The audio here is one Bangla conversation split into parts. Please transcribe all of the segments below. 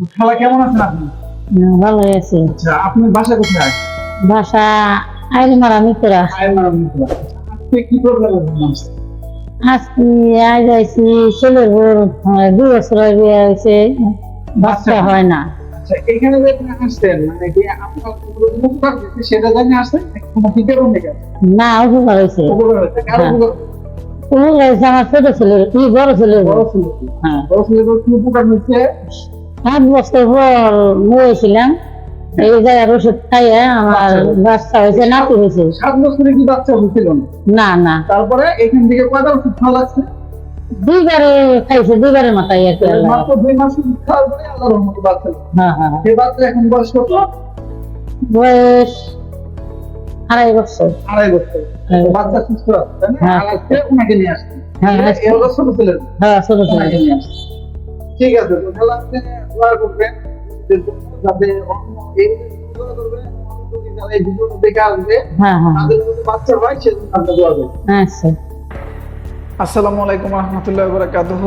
খালা কেমন আছেন আপনি? ভালো আছে। আচ্ছা আপনার বাসা কোথায়? বাসা মিত্রা মিত্রা আজকে কি প্রবলেম হচ্ছে আজকে আজ আইছি ছেলের বউর দুই বছর বিয়ে হয়েছে বাচ্চা হয় না। আচ্ছা এখানে যে আপনি আসছেন মানে কি আপনার উপকার হয়েছে সেটা জানি আসছেন? কোনো বিজ্ঞাপন দেখে না উপকার হয়েছে। উপকার হয়েছে। কারও হ্যাঁ। উপকার? উপকার হয়েছে আমার ছোট ছেলের কি বড় ছেলের বড়। হ্যাঁ। বড় কি উপকার হয়েছে? সাত বছর পর মরেছিলাম। এই জায়গার ওষুধ খাইয়ে আমার বাচ্চা হয়েছে নাতি হয়েছে। সাত বছরে কি বাচ্চা হয়েছিল না? না তারপরে এখান থেকে কয়টা ওষুধ খাওয়া লাগছে? দুইবারে খাইছে দুইবারের মাথায় আর কি মাত্র দুই মাস খাওয়ার পরে আল্লাহর রহমতে বাচ্চা হ্যাঁ হ্যাঁ। সেই বাচ্চা এখন বয়স কত? বয়স আড়াই বছর। আড়াই বছর। বাচ্চা সুস্থ আছে তাই না? হ্যাঁ। আজকে ওনাকে নিয়ে আসছেন হ্যাঁ, ছোট ছেলের হ্যাঁ ছোট ওনাকে ছেলে নিয়ে আসছেন ঠিক আছে তো তাহলে আপনি দোয়া করবেন যাতে অন্য এই দোয়া করবেন যারা এই ভিডিওটা দেখে আসবে হ্যাঁ হ্যাঁ। তাদের যদি বাচ্চা হয় সেজন্য আপনি দোয়া করবেন। আচ্ছা। আসসালামু আলাইকুম রহমতুল্লাহ বরাকাতুহ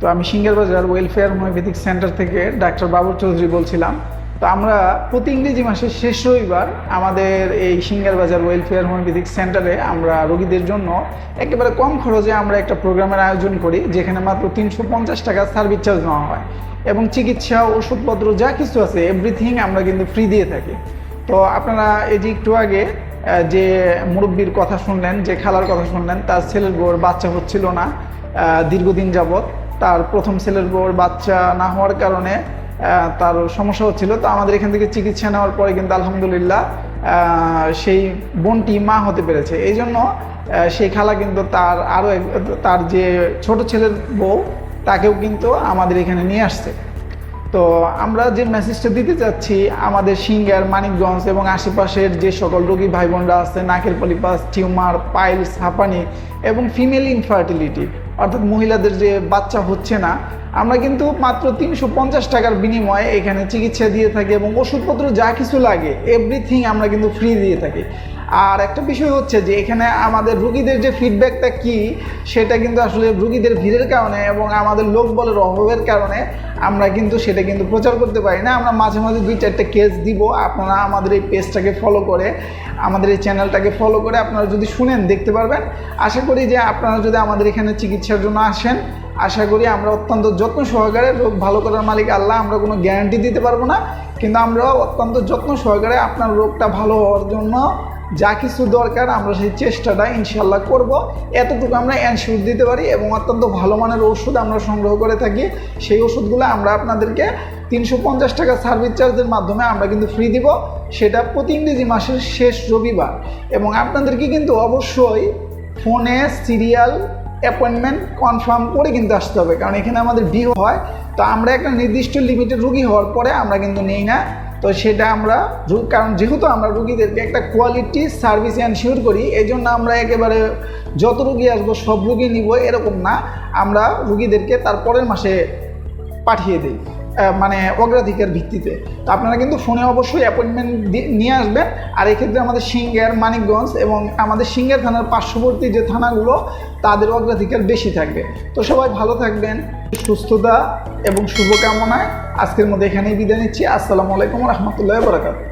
তো আমি Singar Bazar welfare homeopathic centre থেকে ডাক্তার বাবুর চৌধুরী বলছিলাম। তো আমরা প্রতি ইংরেজি মাসের শেষ রবিবার আমাদের এই সিঙ্গার বাজার ওয়েলফেয়ার হোমিওপ্যাথিক সেন্টারে আমরা রোগীদের জন্য একেবারে কম খরচে আমরা একটা প্রোগ্রামের আয়োজন করি, যেখানে মাত্র তিনশো পঞ্চাশ টাকা সার্ভিস চার্জ নেওয়া হয় এবং চিকিৎসা, ওষুধপত্র যা কিছু আছে এভরিথিং আমরা কিন্তু ফ্রি দিয়ে থাকি। তো আপনারা এই যে একটু আগে যে মুরব্বীর কথা শুনলেন, যে খালার কথা শুনলেন, তার ছেলের বউর বাচ্চা হচ্ছিল না দীর্ঘদিন যাবৎ। তার প্রথম ছেলের বউর বাচ্চা না হওয়ার কারণে তার সমস্যা হচ্ছিল, তো আমাদের এখান থেকে চিকিৎসা নেওয়ার পরে কিন্তু আলহামদুলিল্লাহ সেই বোনটি মা হতে পেরেছে। এই জন্য সেই খালা কিন্তু তার আরও তার যে ছোট ছেলের বউ, তাকেও কিন্তু আমাদের এখানে নিয়ে আসছে। তো আমরা যে মেসেজটা দিতে চাচ্ছি আমাদের সিঙ্গার, মানিকগঞ্জ এবং আশেপাশের যে সকল রোগী ভাই বোনরা আছে, নাকের পলিপাস টিউমার পাইলস হাঁপানি এবং ফিমেল ইনফার্টিলিটি অর্থাৎ মহিলাদের যে বাচ্চা হচ্ছে না, আমরা কিন্তু মাত্র তিনশো পঞ্চাশ টাকার বিনিময়ে এখানে চিকিৎসা দিয়ে থাকি এবং ওষুধপত্র যা কিছু লাগে এভরিথিং আমরা কিন্তু ফ্রি দিয়ে থাকি। আর একটা বিষয় হচ্ছে যে এখানে আমাদের রুগীদের যে ফিডব্যাকটা কি, সেটা কিন্তু আসলে রুগীদের ভিড়ের কারণে এবং আমাদের লোক বলের অভাবের কারণে আমরা কিন্তু সেটা কিন্তু প্রচার করতে পারি না। আমরা মাঝে মাঝে দুই চারটে কেস দিব। আপনারা আমাদের এই পেজটাকে ফলো করে, আমাদের এই চ্যানেলটাকে ফলো করে আপনারা যদি শুনেন, দেখতে পারবেন। আশা করি যে আপনারা যদি আমাদের এখানে চিকিৎসার জন্য আসেন, আশা করি আমরা অত্যন্ত যত্ন সহকারে রোগ ভালো করার মালিক আল্লাহ, আমরা কোনো গ্যারান্টি দিতে পারব না। কিন্তু আমরা অত্যন্ত যত্ন সহকারে আপনার রোগটা ভালো হওয়ার জন্য যা কিছু দরকার আমরা সেই চেষ্টাটা ইনশাল্লাহ করব। এতটুকু আমরা অ্যানশিওর দিতে পারি এবং অত্যন্ত ভালো মানের ওষুধ আমরা সংগ্রহ করে থাকি। সেই ওষুধগুলো আমরা আপনাদেরকে তিনশো পঞ্চাশ টাকা সার্ভিস চার্জের মাধ্যমে আমরা কিন্তু ফ্রি দিব। সেটা প্রতি ইংরেজি মাসের শেষ রবিবার। এবং আপনাদেরকে কিন্তু অবশ্যই ফোনে সিরিয়াল অ্যাপয়েন্টমেন্ট কনফার্ম করে কিন্তু আসতে হবে। কারণ এখানে আমাদের ভিউ হয়। তো আমরা একটা নির্দিষ্ট লিমিটেড রুগী হওয়ার পরে আমরা কিন্তু নেই না। তো সেটা আমরা কারণ যেহেতু আমরা রুগীদেরকে একটা কোয়ালিটি সার্ভিস এনশিওর করি এই জন্য আমরা একেবারে যত রুগী আসব সব রুগী নিব এরকম না। আমরা রুগীদেরকে তার পরের মাসে পাঠিয়ে দিই। মানে অগ্রাধিকার ভিত্তিতে। তো আপনারা কিন্তু ফোনে অবশ্যই অ্যাপয়েন্টমেন্ট নিয়ে আসবেন। আর এক্ষেত্রে আমাদের সিঙ্গার, মানিকগঞ্জ এবং আমাদের সিঙ্গার থানার পার্শ্ববর্তী যে থানাগুলো, তাদের অগ্রাধিকার বেশি থাকবে। তো সবাই ভালো থাকবেন, সুস্থতা এবং শুভকামনায় আজকের মধ্যে এখানেই বিদায় নিচ্ছি। আসসালামু আলাইকুম রহমতুল্লাহ বরাকাত